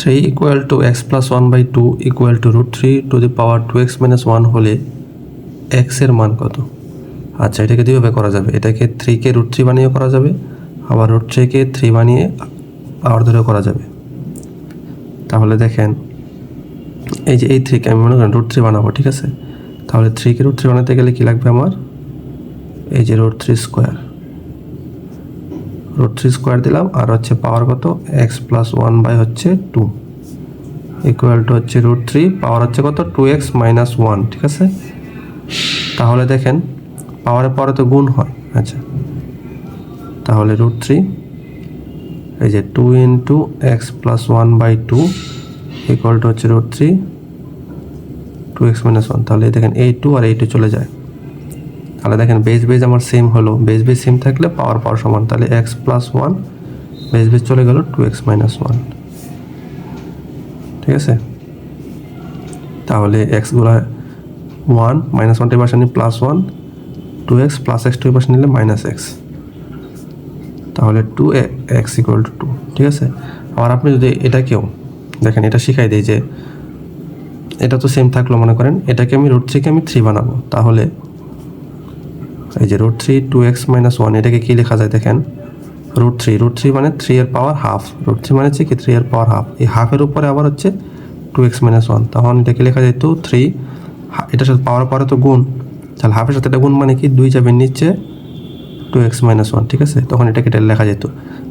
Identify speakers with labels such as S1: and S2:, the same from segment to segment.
S1: Three equal to x plus one by two equal to root three to the power two x minus one হলে এক্সের মান কত? আচ্ছা এটাকে দুইভাবে করা যাবে। এটাকে থ্রিকে রুট থ্রি বানিয়ে করা যাবে, আবার রুট থ্রিকে থ্রি বানিয়ে পাওয়ার ধরে করা যাবে। তাহলে দেখেন, এই যে এই থ্রিকে আমি মনে করেন রুট থ্রি বানাবো, ঠিক আছে? তাহলে থ্রিকে রুট থ্রি বানাতে গেলে কী লাগবে আমার? এই যে root three square root three square দিলাম, আর হচ্ছে পাওয়ার কত? এক্স প্লাস ওয়ান বাই হচ্ছে টু ইকুয়াল টু হচ্ছে রুট থ্রি পাওয়ার হচ্ছে কত? টু এক্স মাইনাস ওয়ান ঠিক আছে? তাহলে দেখেন পাওয়ারের পরে তো গুণ হয় আচ্ছা। তাহলে রুট থ্রি এই যে two into x plus one by two equal to হচ্ছে root three two x minus one তাহলে দেখেন এই টু আর এই টু চলে যায়। তাহলে দেখেন বেস বেস আমার সেম হলো। বেস বেস সেম থাকলে পাওয়ার পাওয়ার সমান। তাহলে x plus one base base চলে গেল টু এক্স মাইনাস ওয়ান ঠিক আছে? তাহলে এক্সগুলো ওয়ান মাইনাস ওয়ানটা পাশে নিই plus one two x plus x two পাশে নিলে মাইনাস এক্স তাহলে two x equal to two ঠিক আছে? আবার আপনি যদি এটাকেও দেখেন, এটা শিখাই দিই যে এটা তো সেম থাকল মনে করেন, এটাকে আমি রুট থেকে আমি থ্রি বানাবো। তাহলে এই যে root three two x minus one এটাকে কী লেখা যায় দেখেন? রুট থ্রি রুট থ্রি মানে থ্রি এর পাওয়ার হাফ রুট থ্রি মানে হচ্ছে কি থ্রি এর পাওয়ার হাফ এই হাফের উপরে আবার হচ্ছে টু এক্স মাইনাস ওয়ান তখন এটাকে লেখা যায় টু থ্রি এটার সাথে পাওয়ার পরে তো গুণ। তাহলে হাফের সাথে এটা গুণ মানে কি? দুই যাবে নিচে টু এক্স মাইনাস ওয়ান ঠিক আছে? তখন এটাকে এটা লেখা যেত।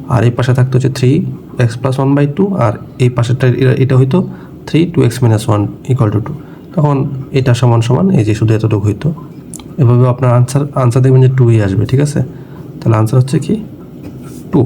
S1: আর এই পাশে থাকতো হচ্ছে three x plus one by two আর এই পাশেরটা এটা- এটা হইতো three two x minus one equal to two তখন এটা সমান সমান, এই যে শুধু এতটুকু হইতো। এভাবে আপনার আনসার আনসার দেখবেন যে টুই আসবে, ঠিক আছে? তাহলে আনসার হচ্ছে কি? টু